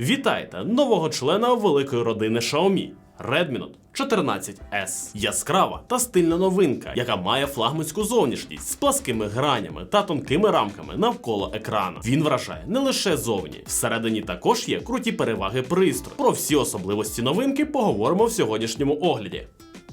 Вітайте нового члена великої родини Xiaomi Redmi Note 14S. Яскрава та стильна новинка, яка має флагманську зовнішність з пласкими гранями та тонкими рамками навколо екрану. Він вражає не лише зовні, всередині також є круті переваги пристрою. Про всі особливості новинки поговоримо в сьогоднішньому огляді.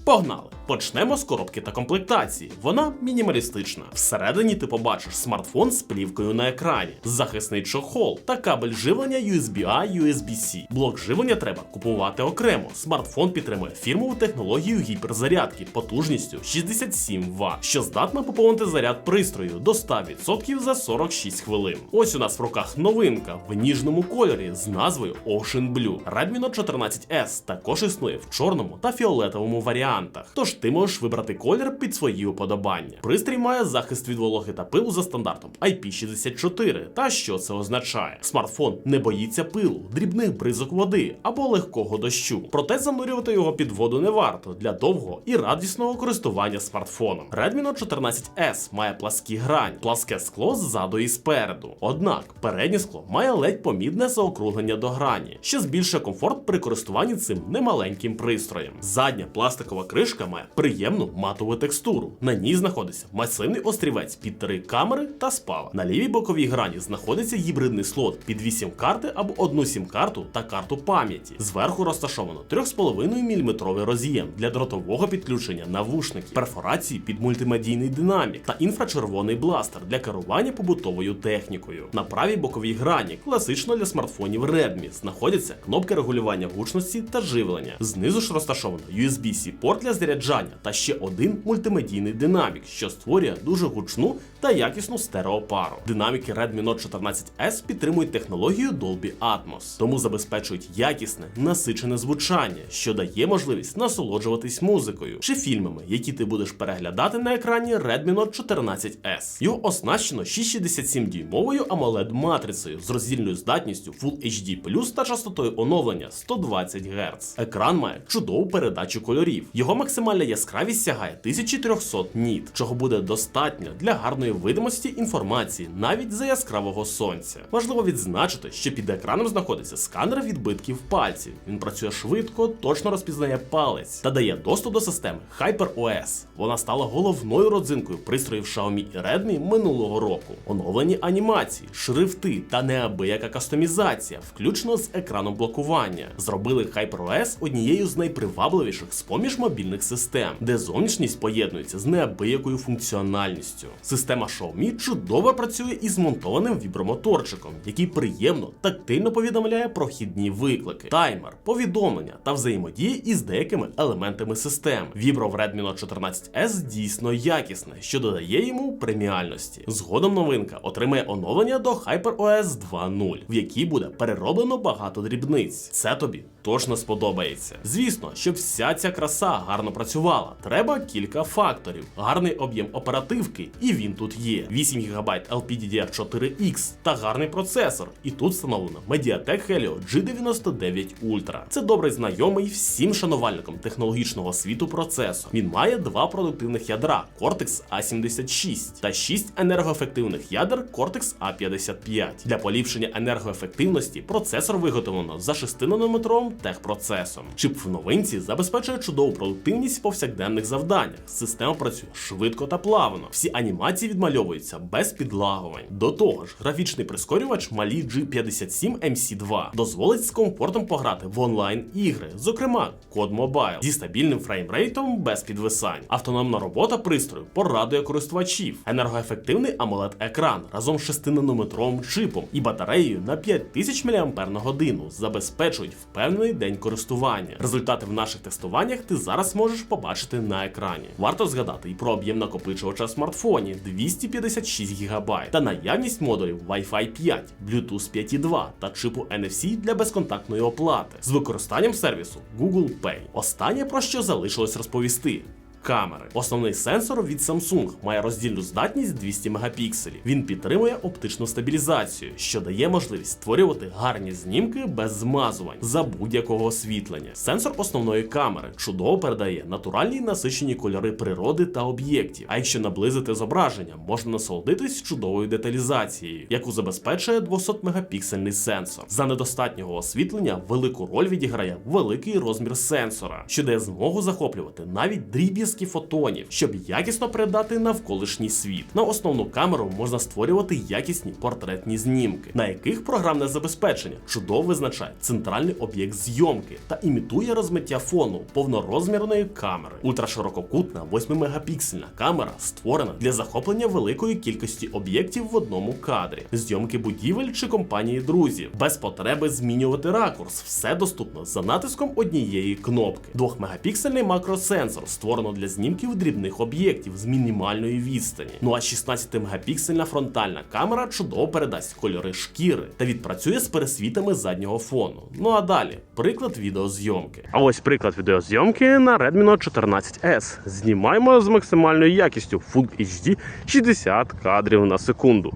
Погнали! Почнемо з коробки та комплектації. Вона мінімалістична. Всередині ти побачиш смартфон з плівкою на екрані, захисний чохол та кабель живлення USB-A, USB-C. Блок живлення треба купувати окремо. Смартфон підтримує фірмову технологію гіперзарядки потужністю 67 Вт, що здатна поповнити заряд пристрою до 100% за 46 хвилин. Ось у нас в руках новинка в ніжному кольорі з назвою Ocean Blue. Redmi Note 14S також існує в чорному та фіолетовому варіантах. Тож ти можеш вибрати колір під свої уподобання. Пристрій має захист від вологи та пилу за стандартом IP64. Та що це означає? Смартфон не боїться пилу, дрібних бризок води або легкого дощу. Проте занурювати його під воду не варто для довгого і радісного користування смартфоном. Redmi Note 14S має пласкі грані, пласке скло ззаду і спереду. Однак переднє скло має ледь помітне заокруглення до грані, що збільшує комфорт при користуванні цим немаленьким пристроєм. Задня пластикова кришка має приємну матову текстуру. На ній знаходиться масивний острівець під три камери та спала. На лівій боковій грані знаходиться гібридний слот під 8 карти або одну сім-карту та карту пам'яті. Зверху розташовано 3,5 мм роз'єм для дротового підключення навушників, перфорації під мультимедійний динамік та інфрачервоний бластер для керування побутовою технікою. На правій боковій грані, класично для смартфонів Redmi, знаходяться кнопки регулювання гучності та живлення. Знизу ж розташовано USB-C порт для заряджання та ще один мультимедійний динамік, що створює дуже гучну та якісну стереопару. Динаміки Redmi Note 14S підтримують технологію Dolby Atmos, тому забезпечують якісне, насичене звучання, що дає можливість насолоджуватись музикою чи фільмами, які ти будеш переглядати на екрані Redmi Note 14S. Його оснащено 667 дюймовою amoled матрицею з роздільною здатністю Full HD та частотою оновлення 120 Гц. Екран має чудову передачу кольорів. Його максимальна яскравість сягає 1300 ніт, чого буде достатньо для гарної видимості інформації навіть за яскравого сонця. Важливо відзначити, що під екраном знаходиться сканер відбитків пальців. Він працює швидко, точно розпізнає палець та дає доступ до системи HyperOS. Вона стала головною родзинкою пристроїв Xiaomi і Redmi минулого року. Оновлені анімації, шрифти та неабияка кастомізація, включно з екраном блокування, зробили HyperOS однією з найпривабливіших з поміж мобільних систем, де зовнішність поєднується з неабиякою функціональністю. Система Xiaomi чудово працює із змонтованим вібромоторчиком, який приємно тактильно повідомляє про хідні виклики, таймер, повідомлення та взаємодіє із деякими елементами системи. Вібро в Redmi Note 14S дійсно якісне, що додає йому преміальності. Згодом новинка отримає оновлення до HyperOS 2.0, в якій буде перероблено багато дрібниць. Це тобі точно сподобається. Звісно, щоб вся ця краса гарно працювала, треба кілька факторів: гарний об'єм оперативки, і він тут є. 8 ГБ LPDDR4X та гарний процесор. І тут встановлено Mediatek Helio G99 Ultra. Це добре знайомий всім шанувальникам технологічного світу процесор. Він має два продуктивних ядра Cortex A76 та 6 енергоефективних ядер Cortex A55. Для поліпшення енергоефективності процесор виготовлено за 6-нанометровим техпроцесом. Чип в новинці забезпечує чудову продуктивність в повсякденних завданнях. Система працює швидко та плавно. Всі анімації відмальовуються без підлагувань. До того ж, графічний прискорювач Mali G57 MC2 дозволить з комфортом пограти в онлайн ігри, зокрема Code Mobile, зі стабільним фреймрейтом без підвисань. Автономна робота пристрою порадує користувачів, енергоефективний amoled екран разом з 6-нанометровим чипом і батареєю на 5000 мАч забезпечують впевнений день користування. Результати в наших тестуваннях ти зараз можеш побачити на екрані. Варто згадати і про об'єм накопичувача в смартфоні 256 ГБ та наявність модулів Wi-Fi 5, Bluetooth 5.2 та чипу NFC для безконтактної оплати з використанням сервісу Google Pay. Останнє про що залишилось розповісти. Камери. Основний сенсор від Samsung має роздільну здатність 200 мегапікселів. Він підтримує оптичну стабілізацію, що дає можливість створювати гарні знімки без змазувань за будь-якого освітлення. Сенсор основної камери чудово передає натуральні насичені кольори природи та об'єктів. А якщо наблизити зображення, можна насолодитись чудовою деталізацією, яку забезпечує 200-мегапіксельний сенсор. За недостатнього освітлення велику роль відіграє великий розмір сенсора, що дає змогу захоплювати навіть дріб'язки фотонів, щоб якісно передати навколишній світ. На основну камеру можна створювати якісні портретні знімки, на яких програмне забезпечення чудово визначає центральний об'єкт зйомки та імітує розмиття фону повнорозмірної камери. Ультраширококутна 8-мегапіксельна камера створена для захоплення великої кількості об'єктів в одному кадрі, зйомки будівель чи компанії друзів, без потреби змінювати ракурс. Все доступно за натиском однієї кнопки. 2-мегапіксельний макросенсор створено для знімків дрібних об'єктів з мінімальної відстані. Ну а 16-мегапіксельна фронтальна камера чудово передасть кольори шкіри та відпрацює з пересвітами заднього фону. Ну а далі приклад відеозйомки. А ось приклад відеозйомки на Redmi Note 14S. Знімаємо з максимальною якістю Full HD 60 кадрів на секунду.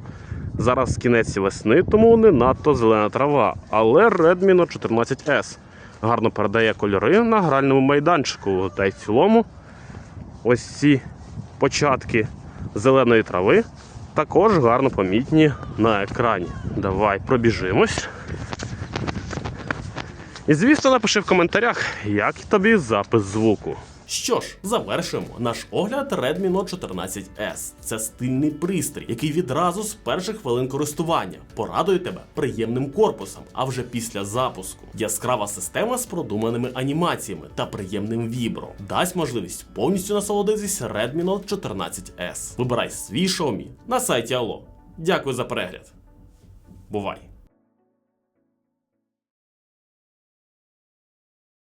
Зараз кінець весни, тому не надто зелена трава, але Redmi Note 14S гарно передає кольори на гральному майданчику. Та й в цілому ось ці початки зеленої трави також гарно помітні на екрані. Давай пробіжимось. І звісно, напиши в коментарях, як тобі запис звуку. Що ж, завершуємо наш огляд Redmi Note 14S. Це стильний пристрій, який відразу з перших хвилин користування порадує тебе приємним корпусом, а вже після запуску. Яскрава система з продуманими анімаціями та приємним вібро дасть можливість повністю насолодитись Redmi Note 14S. Вибирай свій Xiaomi на сайті Allo. Дякую за перегляд. Бувай!